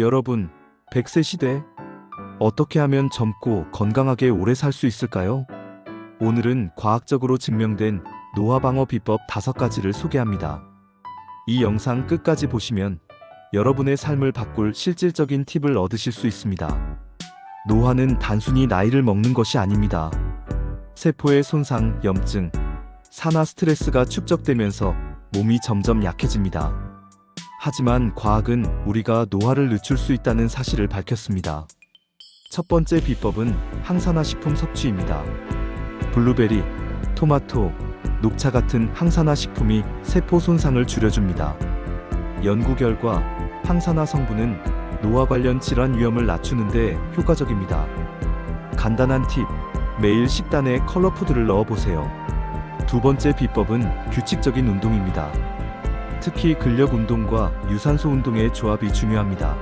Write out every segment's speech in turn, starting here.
여러분, 100세 시대 어떻게 하면 젊고 건강하게 오래 살 수 있을까요? 오늘은 과학적으로 증명된 노화 방어 비법 5가지를 소개합니다. 이 영상 끝까지 보시면 여러분의 삶을 바꿀 실질적인 팁을 얻으실 수 있습니다. 노화는 단순히 나이를 먹는 것이 아닙니다. 세포의 손상, 염증, 산화 스트레스가 축적되면서 몸이 점점 약해집니다. 하지만 과학은 우리가 노화를 늦출 수 있다는 사실을 밝혔습니다. 첫 번째 비법은 항산화 식품 섭취입니다. 블루베리, 토마토, 녹차 같은 항산화 식품이 세포 손상을 줄여줍니다. 연구 결과 항산화 성분은 노화 관련 질환 위험을 낮추는데 효과적입니다. 간단한 팁, 매일 식단에 컬러푸드를 넣어보세요. 두 번째 비법은 규칙적인 운동입니다. 특히 근력 운동과 유산소 운동의 조합이 중요합니다.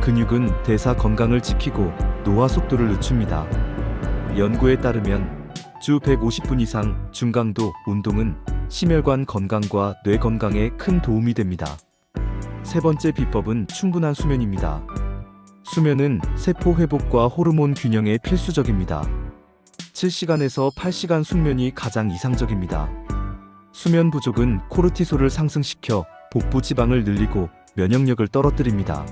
근육은 대사 건강을 지키고 노화 속도를 늦춥니다. 연구에 따르면 주 150분 이상 중강도 운동은 심혈관 건강과 뇌 건강에 큰 도움이 됩니다. 세 번째 비법은 충분한 수면입니다. 수면은 세포 회복과 호르몬 균형에 필수적입니다. 7시간에서 8시간 숙면이 가장 이상적입니다. 수면 부족은 코르티솔을 상승시켜 복부 지방을 늘리고 면역력을 떨어뜨립니다.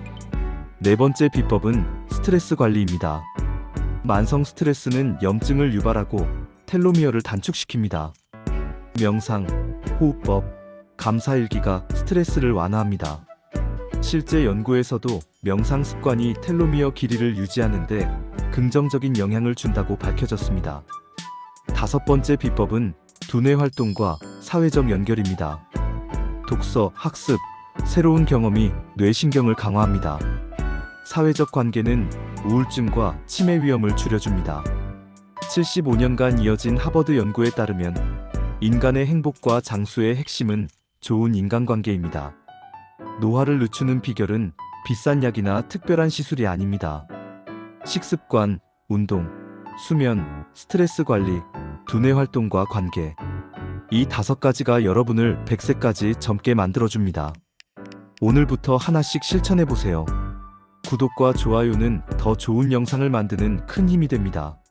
네 번째 비법은 스트레스 관리입니다. 만성 스트레스는 염증을 유발하고 텔로미어를 단축시킵니다. 명상, 호흡법, 감사일기가 스트레스를 완화합니다. 실제 연구에서도 명상 습관이 텔로미어 길이를 유지하는데 긍정적인 영향을 준다고 밝혀졌습니다. 다섯 번째 비법은 두뇌 활동과 사회적 연결입니다. 독서, 학습, 새로운 경험이 뇌신경을 강화합니다. 사회적 관계는 우울증과 치매 위험을 줄여줍니다. 75년간 이어진 하버드 연구에 따르면 인간의 행복과 장수의 핵심은 좋은 인간관계입니다. 노화를 늦추는 비결은 비싼 약이나 특별한 시술이 아닙니다. 식습관, 운동, 수면, 스트레스 관리, 두뇌 활동과 관계. 이 다섯 가지가 여러분을 100세까지 젊게 만들어줍니다. 오늘부터 하나씩 실천해보세요. 구독과 좋아요는 더 좋은 영상을 만드는 큰 힘이 됩니다.